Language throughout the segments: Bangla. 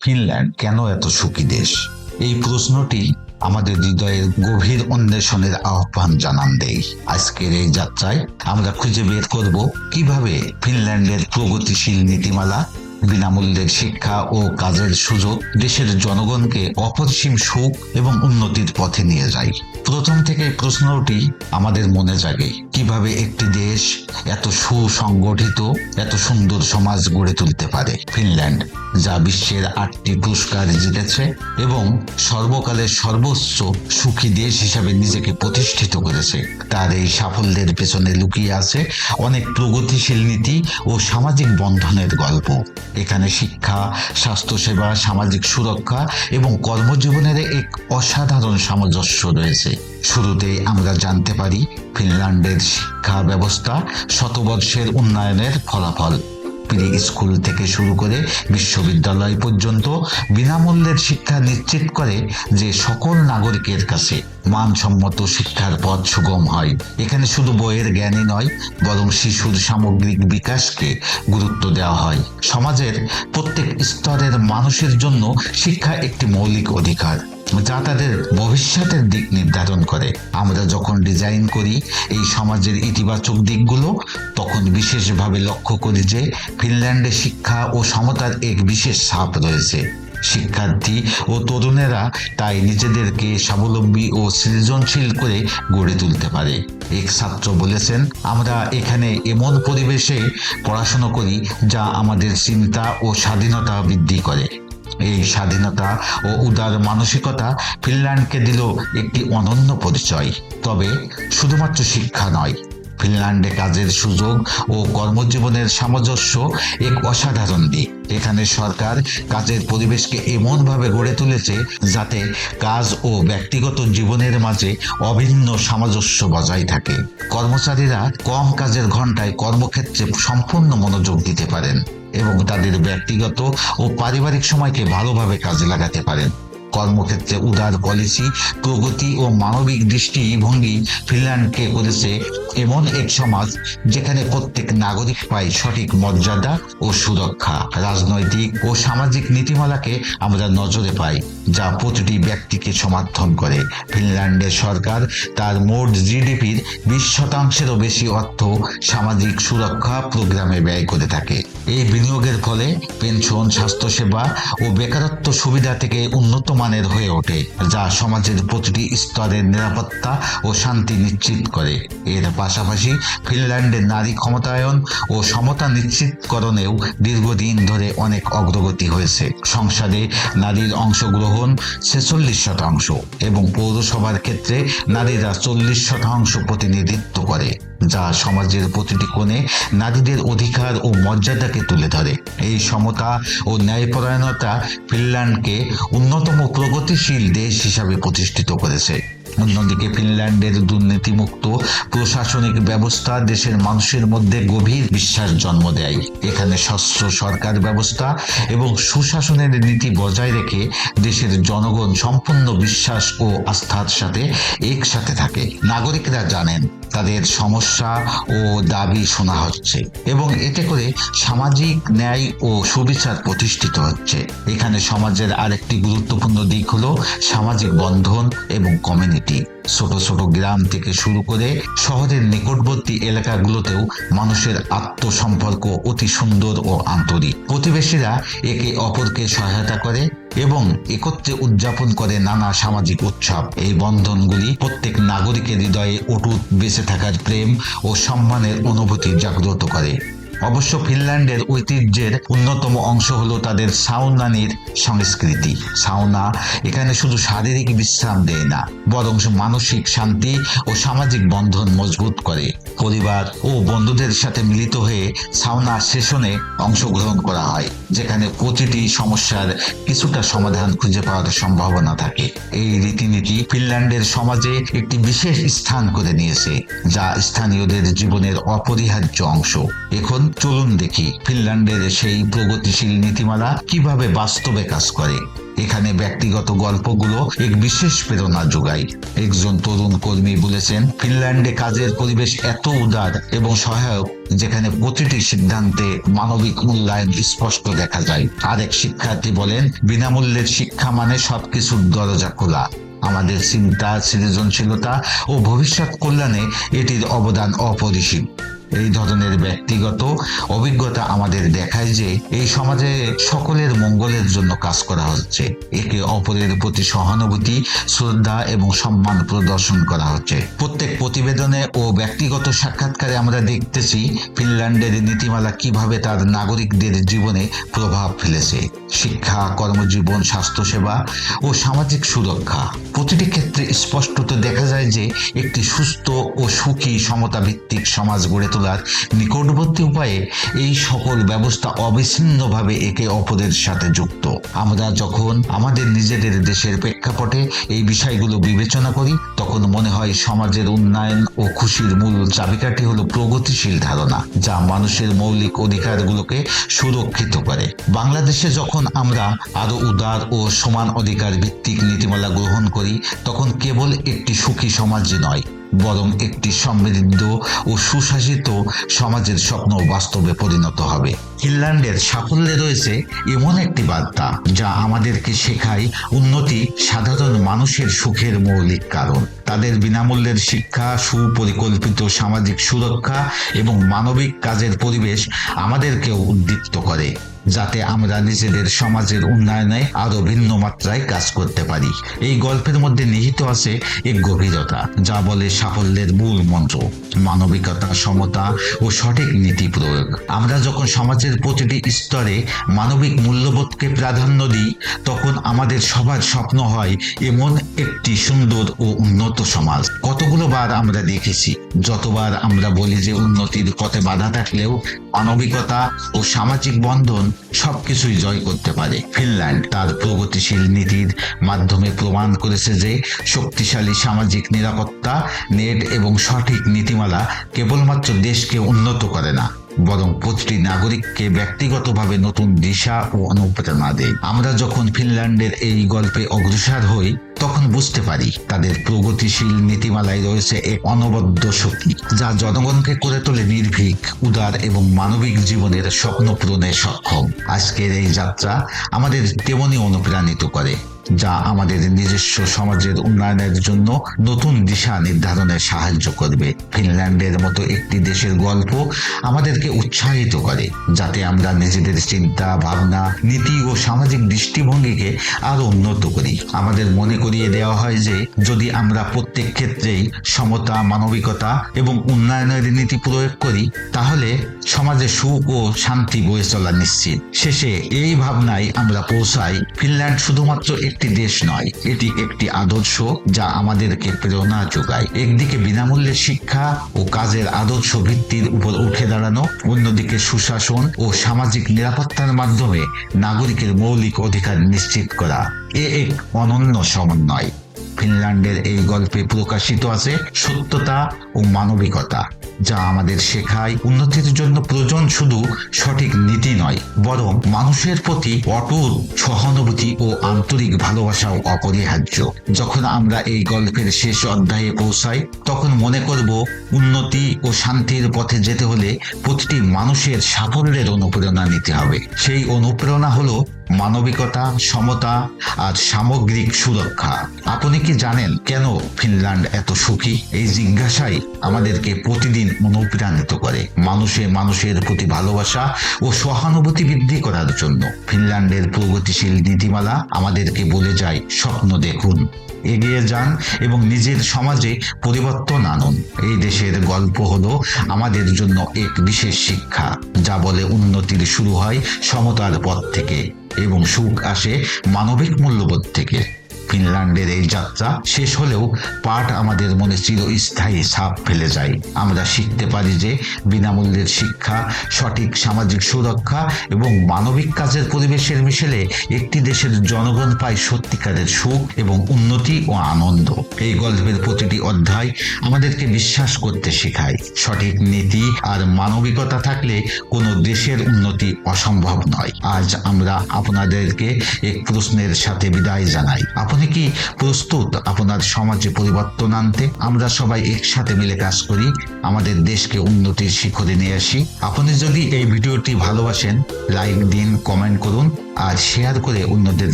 ফিনল্যান্ড কেন এত সুখী দেশ? এই প্রশ্নটি আমাদের হৃদয়ের গভীর অন্বেষণের আহ্বান জানান দেয় আজকের এই যাত্রায় আমরা খুঁজে বের করব কীভাবে ফিনল্যান্ডের প্রগতিশীল নীতিমালা, বিনামূল্যের শিক্ষা ও কাজের সুযোগ দেশের জনগণকে অপরিসীম সুখ এবং উন্নতির পথে নিয়ে যায়। প্রথম থেকে প্রশ্নটি আমাদের মনে জাগে। কীভাবে একটি দেশ এত সুসংগঠিত, এত সুন্দর সমাজ গড়ে তুলতে পারে? ফিনল্যান্ড, যা বিশ্বের আটটি পুরস্কার জিতেছে এবং সর্বকালের সর্বোচ্চ সুখী দেশ হিসাবে নিজেকে প্রতিষ্ঠিত করেছে। তার এই সাফল্যের পেছনে লুকিয়ে আছে অনেক প্রগতিশীল নীতি ও সামাজিক বন্ধনের গল্প। এখানে শিক্ষা, স্বাস্থ্যসেবা, সামাজিক সুরক্ষা এবং কর্মজীবনের এক অসাধারণ সামঞ্জস্য রয়েছে। শুরুতে আমরা জানতে পারি ফিনল্যান্ডের শিক্ষা ব্যবস্থা শতবর্ষের উন্নয়নের ফলাফল। প্রি স্কুল থেকে শুরু করে বিশ্ববিদ্যালয় পর্যন্ত বিনামূল্যের শিক্ষা নিশ্চিত করে যে সকল নাগরিকের কাছে মানসম্মত শিক্ষার পথ সুগম হয়। এখানে শুধু বইয়ের জ্ঞানই নয়, বরং শিশুর সামগ্রিক বিকাশকে গুরুত্ব দেওয়া হয়। সমাজের প্রত্যেক স্তরের মানুষের জন্য শিক্ষা একটি মৌলিক অধিকার। যা তাদের ভবিষ্যতের দিক নির্ধারণ করে। আমরা যখন ডিজাইন করি এই সমাজের ইতিবাচক দিকগুলো, তখন বিশেষভাবে লক্ষ্য করি যে ফিনল্যান্ডে শিক্ষা ও সমতার এক বিশেষ ছাপ রয়েছে। শিক্ষার্থী ও তরুণেরা তাই নিজেদেরকে স্বাবলম্বী ও সৃজনশীল করে গড়ে তুলতে পারে। এক ছাত্র বলেছেন, আমরা এখানে এমন পরিবেশে পড়াশুনো করি যা আমাদের চিন্তা ও স্বাধীনতা বৃদ্ধি করে। এই স্বাধীনতা ও উদার মানসিকতা ফিনল্যান্ডকে দিল একটি অনন্য পরিচয়। তবে শুধুমাত্র শিক্ষা নয়, ফিনল্যান্ডে কাজের সুযোগ ও কর্মজীবনের সামঞ্জস্য এক অসাধারণ দিক। এখানে সরকার কাজের পরিবেশকে এমনভাবে গড়ে তুলেছে যাতে কাজ ও ব্যক্তিগত জীবনের মাঝে অভিন্ন সামঞ্জস্য বজায় থাকে। কর্মচারীরা কম কাজের ঘন্টায় কর্মক্ষেত্রে সম্পূর্ণ মনোযোগ দিতে পারেন। এবং তাদের ব্যক্তিগত ও পারিবারিক সময়কে ভালোভাবে কাজে লাগাতে পারেন। কর্মক্ষেত্রে উদার পলিসি, প্রগতি ও মানবিক দৃষ্টিভঙ্গি ফিনল্যান্ডকে করেছে এমন এক সমাজ যেখানে প্রত্যেক নাগরিক পায় সঠিক মর্যাদা ও সুরক্ষা। রাজনৈতিক ও সামাজিক নীতিমালাকে আমরা নজরে পাই, যা প্রতিটি ব্যক্তিকে সমর্থন করে। ফিনল্যান্ডের সরকার তার মোট জিডিপির বিশ শতাংশেরও বেশি অর্থ সামাজিক সুরক্ষা প্রোগ্রামে ব্যয় করে থাকে। এই বিনিয়োগের ফলে পেনশন, স্বাস্থ্যসেবা ও বেকারত্ব সুবিধা থেকে উন্নত মানের হয়ে ওঠে, যা সমাজের প্রতিটি স্তরের নিরাপত্তা ও শান্তি নিশ্চিত করে। এর পাশাপাশি ফিনল্যান্ডের নারী ক্ষমতায়ন ও সমতা নিশ্চিতকরণেও দীর্ঘদিন ধরে অনেক অগ্রগতি হয়েছে। সংসদে নারীর অংশগ্রহণ ছেচল্লিশ শতাংশ এবং পৌরসভার ক্ষেত্রে নারীরা চল্লিশ শতাংশ প্রতিনিধিত্ব করে, যা সমাজের প্রতিটি কোণে নারীদের অধিকার ও মর্যাদাকে তুলে ধরে। এই সমতা ও ন্যায়পরায়ণতা ফিনল্যান্ডকে অন্যতম প্রগতিশীল দেশ হিসাবে প্রতিষ্ঠিত করেছে। অন্যদিকে ফিনল্যান্ডের দুর্নীতিমুক্ত প্রশাসনিক ব্যবস্থা দেশের মানুষের মধ্যে গভীর বিশ্বাস জন্ম দেয়। এখানে স্বচ্ছ সরকার ব্যবস্থা এবং সুশাসনের নীতি বজায় রেখে দেশের জনগণ সম্পূর্ণ বিশ্বাস ও আস্থার সাথে একসাথে থাকে। নাগরিকরা জানেন তাদের সমস্যা ও দাবি শোনা হচ্ছে এবং এতে করে সামাজিক ন্যায় ও সুবিচার প্রতিষ্ঠিত হচ্ছে। এখানে সমাজের আরেকটি গুরুত্বপূর্ণ দিক হলো সামাজিক বন্ধন এবং কমিউনিটি। ছোট ছোট গ্রাম থেকে শুরু করে শহরের নিকটবর্তী এলাকাগুলোতেও মানুষের আত্মসম্পর্ক অতি সুন্দর ও আন্তরিক। প্রতিবেশীরা একে অপরকে সহায়তা করে এবং একত্রে উদযাপন করে নানা সামাজিক উৎসব। এই বন্ধনগুলি প্রত্যেক নাগরিকের হৃদয়ে অটুট বেঁচে থাকার প্রেম ও সম্মানের অনুভূতি জাগ্রত করে। অবশ্য ফিনল্যান্ডের ঐতিহ্যের অন্যতম অংশ হলো তাদের সাউনানির সংস্কৃতি। সাউনা এখানে শুধু শারীরিক বিশ্রাম দেয় না, বরং মানসিক শান্তি ও সামাজিক বন্ধন মজবুত করে। পরিবার ও বন্ধুদের সাথে মিলিত হয়ে সাউনা সেশনে অংশগ্রহণ করা হয়, যেখানে প্রতিটি সমস্যার কিছুটা সমাধান খুঁজে পাওয়ার সম্ভাবনা থাকে। এই রীতিনীতি ফিনল্যান্ডের সমাজে একটি বিশেষ স্থান করে নিয়েছে, যা স্থানীয়দের জীবনের অপরিহার্য অংশ। এখন চলুন দেখি ফিনল্যান্ডের সেই প্রগতিশীল নীতিমালা কীভাবে বাস্তবে কাজ করে। এখানে ব্যক্তিগত গল্পগুলো এক বিশেষ প্রেরণা যোগায়। একজন তরুণ কর্মী বলেছেন, ফিনল্যান্ডে কাজের পরিবেশ এত উদার এবং সহায়ক, যেখানে প্রতিটি সিদ্ধান্তে মানবিক মূল্যায়ন স্পষ্ট দেখা যায়। আরেক শিক্ষার্থী বলেন, বিনামূল্যের শিক্ষা মানে সবকিছুর দরজা খোলা। আমাদের চিন্তা, সৃজনশীলতা ও ভবিষ্যৎ কল্যাণে এটির অবদান অপরিসীম। এই ধরনের ব্যক্তিগত অভিজ্ঞতা আমাদের দেখায় যে এই সমাজে সকলের মঙ্গলের জন্য কাজ করা হচ্ছে। একে অপরের প্রতি সহানুভূতি, শ্রদ্ধা এবং সম্মান প্রদর্শন করা হচ্ছে। প্রত্যেক প্রতিবেদনে ও ব্যক্তিগত সাক্ষাৎকারে আমরা দেখতেছি ফিনল্যান্ডের নীতিমালা কীভাবে তার নাগরিকদের জীবনে প্রভাব ফেলেছে। শিক্ষা, কর্মজীবন, স্বাস্থ্যসেবা ও সামাজিক সুরক্ষা। প্রতিটি ক্ষেত্রে স্পষ্টত দেখা যায় যে একটি সুস্থ ও সুখী সমতা ভিত্তিক সমাজ গড়ে তোলার নিকটবর্তী উপায়ে এই সকল ব্যবস্থা অবিচ্ছিন্নভাবে একে অপরের সাথে যুক্ত। আমরা যখন আমাদের নিজেদের দেশের প্রেক্ষাপটে এই বিষয়গুলো বিবেচনা করি, তখন মনে হয় সমাজের উন্নয়ন ও খুশির মূল চাবিকাঠি হলো প্রগতিশীল ধারণা, যা মানুষের মৌলিক অধিকারগুলোকে সুরক্ষিত করে। বাংলাদেশে যখন আমরা আরও উদার ও সমান অধিকার ভিত্তিক নীতিমালা গ্রহণ করি, তখন কেবল একটি সুখী সমাজই নয় বরং একটি সমৃদ্ধ ও সুশাসিত সমাজের স্বপ্ন বাস্তবে পরিণত হবে। ফিনল্যান্ডের সাফল্যে রয়েছে এমন একটি বার্তা, যা আমাদেরকে শেখায় উন্নতি সাধারণ মানুষের সুখের মৌলিক কারণ। তাদের বিনামূল্যের শিক্ষা, সুপরিকল্পিত সামাজিক সুরক্ষা এবং মানবিক কাজের পরিবেশ আমাদেরকেও উদ্দীপ্ত করে। যাতে আমরা নিজেদের সমাজের উন্নয়নে আরও ভিন্ন মাত্রায় কাজ করতে পারি। এই গল্পের মধ্যে নিহিত আছে এক গভীরতা, যা বলে সাফল্যের মূল মন্ত্র, মানবিকতা, সমতা ও সঠিক নীতি প্রয়োগ। আমরা যখন সমাজের প্রতিটি স্তরে মানবিক মূল্যবোধকে প্রাধান্য দিই, তখন আমাদের সবার স্বপ্ন হয় এমন একটি সুন্দর ও উন্নত সমাজ। কতগুলো বার আমরা দেখেছি, যতবার আমরা বলি যে উন্নতির পথে বাধা থাকলেও মানবিকতা ও সামাজিক বন্ধন সবকিছুই জয় করতে পারে। ফিনল্যান্ড তার প্রগতিশীল নীতির মাধ্যমে প্রমাণ করেছে যে শক্তিশালী সামাজিক নিরাপত্তা, নেট এবং সঠিক নীতিমালা কেবলমাত্র দেশকে উন্নত করে না। বরং প্রতিটি নাগরিককে ব্যক্তিগতভাবে নতুন দিশা ও অনুপ্রেরণা দেয়। আমরা যখন ফিনল্যান্ডের এই গল্পে অগ্রসর হই, তখন বুঝতে পারি তাদের প্রগতিশীল নীতিমালায় রয়েছে এক অনবদ্য শক্তি, যা জনগণকে করে তোলে নির্ভীক, উদার এবং মানবিক জীবনের স্বপ্ন পূরণে সক্ষম। আজকের এই যাত্রা আমাদের তেমনই অনুপ্রাণিত করে। যা আমাদের নিজস্ব সমাজের উন্নয়নের জন্য নতুন দিশা নির্ধারণে সাহায্য করবে। ফিনল্যান্ডের মতো একটি দেশের গল্প আমাদেরকে উৎসাহিত করে, যাতে আমরা নিজেদের চিন্তা, ভাবনা, নীতি ও সামাজিক দৃষ্টিভঙ্গিকে আরও উন্নত করি। আমাদের মনে করিয়ে দেওয়া হয় যে, যদি আমরা প্রত্যেক ক্ষেত্রেই সমতা, মানবিকতা এবং উন্নয়নের নীতি প্রয়োগ করি, তাহলে সমাজে সুখ ও শান্তি বয়ে চলা নিশ্চিত। শেষে এই ভাবনায় আমরা পৌঁছাই। ফিনল্যান্ড শুধুমাত্র একটি দেশ নয়, এটি একটি আদর্শ যা আমাদেরকে প্রেরণা যোগায়। একদিকে বিনামূল্যে শিক্ষা ও কাজের আদর্শ ভিত্তির উপর উঠে দাঁড়ানো, অন্যদিকে সুশাসন ও সামাজিক নিরাপত্তার মাধ্যমে নাগরিকের মৌলিক অধিকার নিশ্চিত করা। এ এক অনন্য সমন্বয়। ফিনল্যান্ডের এই গল্পে প্রকাশিত আছে সত্যতা ও মানবিকতা। যা আমাদের শেখায়। উন্নতির জন্য প্রয়োজন শুধু সঠিক নীতি নয়, বরং মানুষের প্রতি অটুট সহানুভূতি ও আন্তরিক ভালোবাসাও অপরিহার্য। যখন আমরা এই গল্পের শেষ অধ্যায়ে পৌঁছাই, তখন মনে করব উন্নতি ও শান্তির পথে যেতে হলে প্রতিটি মানুষের সাফল্যের অনুপ্রেরণা নিতে হবে। সেই অনুপ্রেরণা হলো মানবিকতা, সমতা আর সামগ্রিক সুরক্ষা। আপনি কি জানেন কেন ফিনল্যান্ড এত সুখী? এই জিজ্ঞাসাই আমাদেরকে প্রতিদিন অনুপ্রাণিত করে। মানুষে মানুষের প্রতি ভালোবাসা ও সহানুভূতি বৃদ্ধি করার জন্য। ফিনল্যান্ডের প্রগতিশীল নীতিমালা আমাদেরকে বলে যায়, স্বপ্ন দেখুন, এগিয়ে যান এবং নিজের সমাজে পরিবর্তন আনুন। এই দেশের গল্প হলো আমাদের জন্য এক বিশেষ শিক্ষা, যা বলে উন্নতির শুরু হয় সমতার পথ থেকে এবং সুখ আসে মানবিক মূল্যবোধ থেকে। ফিনল্যান্ডের এই যাত্রা শেষ হলেও পাঠ আমাদের মনে চিরস্থায়ী ছাপ ফেলে যায়। আমরা শিখতে পারি যে বিনামূল্যের শিক্ষা, সঠিক সামাজিক সুরক্ষা এবং মানবিক কাজের পরিবেশের মিশেলে একটি দেশের জনগণ পায় সত্যিকারের সুখ এবং উন্নতি ও আনন্দ। এই গল্পের প্রতিটি অধ্যায় আমাদেরকে বিশ্বাস করতে শেখায়। সঠিক নীতি আর মানবিকতা থাকলে কোনো দেশের উন্নতি অসম্ভব নয়। আজ আমরা আপনাদেরকে এক প্রশ্নের সাথে বিদায় জানাই। আপনি প্রস্তুত আপনার সমাজে পরিবর্তন আনতে। আমরা সবাই একসাথে মিলে কাজ করি, আমাদের দেশকে উন্নতির শিখরে নিয়ে আসি। আপনি যদি এই ভিডিওটি ভালোবাসেন, লাইক দিন, কমেন্ট করুন, আর শেয়ার করে অন্যদের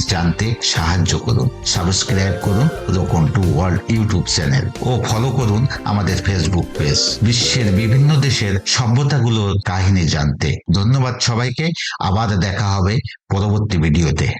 জানতে সাহায্য করুন। সাবস্ক্রাইব করুন Rokon to world YouTube channel. O follow করুন আমাদের ফেসবুক পেজ। বিশ্বের বিভিন্ন দেশের সভ্যতাগুলোর কাহিনী জানতে। ধন্যবাদ সবাইকে। আবার দেখা হবে পরবর্তী ভিডিওতে।